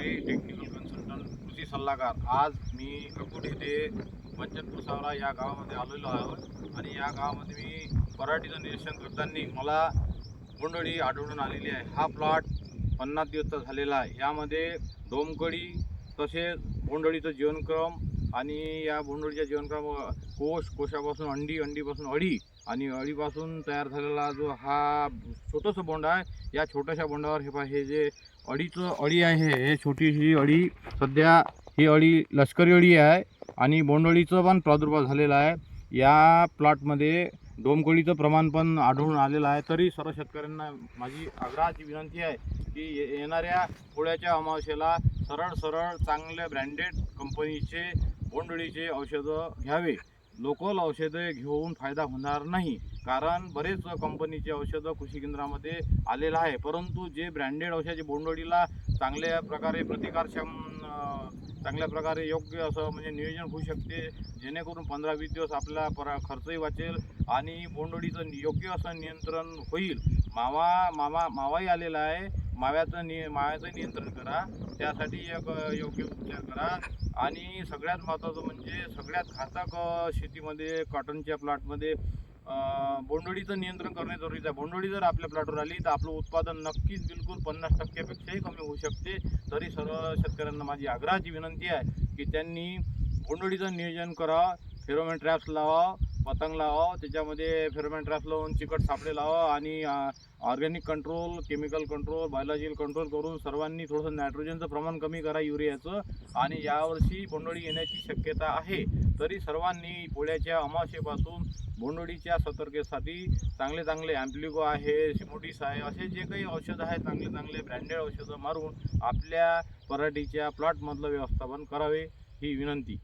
मंत्री technical consultant कृषी सल्लागार. आज मी अकोट येथे पंचनपूर सावरा या गावामध्ये आलेलो आहोत. आणि या गावामध्ये मी पराठीचं निरीक्षण करताना मला बोंडळी आढळून आलेली आहे. हा प्लॉट पन्नास दिवसचा झालेला आहे. यामध्ये डोमकडी तसेच बोंडळीचं जीवनक्रम आणि या भोंडोळीच्या जीवनक्रम कोश कोशापासून अंडी अंडीपासून अळी आणि अळीपासून तयार झालेला जो हा छोटंसं बोंड आहे या छोट्याशा बोंडावर हे पहा हे जे अळीचं अळी आहे हे छोटीशी अळी सध्या ही अळी लष्करी अळी आहे आणि बोंडअळीचं पण प्रादुर्भाव झालेला आहे. या प्लॉटमध्ये डोमकोळीचं प्रमाण पण आढळून आलेलं आहे. तरी सर्व शेतकऱ्यांना माझी आग्रहाची विनंती आहे की ये- येणाऱ्या पोळ्याच्या अमावस्येला सरळ सरळ चांगल्या ब्रँडेड कंपनीचे बोंडअळीचे औषधं घ्यावे. लोकल औषधे घेऊन फायदा होणार नाही. कारण बरेच कंपनीचे औषधं कृषी केंद्रामध्ये आलेलं आहे. परंतु जे ब्रँडेड औषधाचे बोंडअळीला चांगल्या प्रकारे प्रतिकारक्षम चांगल्या प्रकारे योग्य असं म्हणजे नियोजन होऊ शकते. जेणेकरून पंधरा वीस दिवस आपला परा खर्चही वाचेल आणि बोंडअळीचं योग्य असं नियंत्रण होईल. मावा मावा मावाही आलेला आहे. माव्याचं नि माव्याचं नियंत्रण करा. त्यासाठी एक योग्य उपचार करा. आणि सगळ्यात महत्त्वाचं म्हणजे सगळ्यात घातक शेतीमध्ये कॉटनच्या प्लॉटमध्ये बोंडोळीचं बोंडअळीचं नियंत्रण करणे जरुरीचं आहे. बोंडोळी जर आपल्या प्लॉटवर आली तर आपलं उत्पादन नक्कीच बिलकुल पन्नास टक्क्यापेक्षाही कमी होऊ शकते. तरी सर्व शेतकऱ्यांना माझी आग्रहाची विनंती आहे की त्यांनी बोंडोळीचं नियोजन करा. फेरोमेन ट्रॅप्स लावा. पतंग लावा त्याच्यामध्ये फेरोमेन ट्रॅप लावून चिकट सापडे लावा आणि organic control chemical control biological control करून सर्वांनी थोडंसं नायट्रोजनचं प्रमाण कमी करा युरियाचं आणि यावर्षी बोंडअळी येण्याची शक्यता आहे. तरी सर्वांनी पोळ्याच्या अमावशेपासून बोंडोळीच्या सतर्कतेसाठी चांगले चांगले ॲम्प्लिको आहे सिमोटिस आहे असे जे काही औषधं आहेत चांगले चांगले ब्रँडेड औषधं मारून आपल्या पराठीच्या प्लॉटमधलं व्यवस्थापन करावे ही विनंती.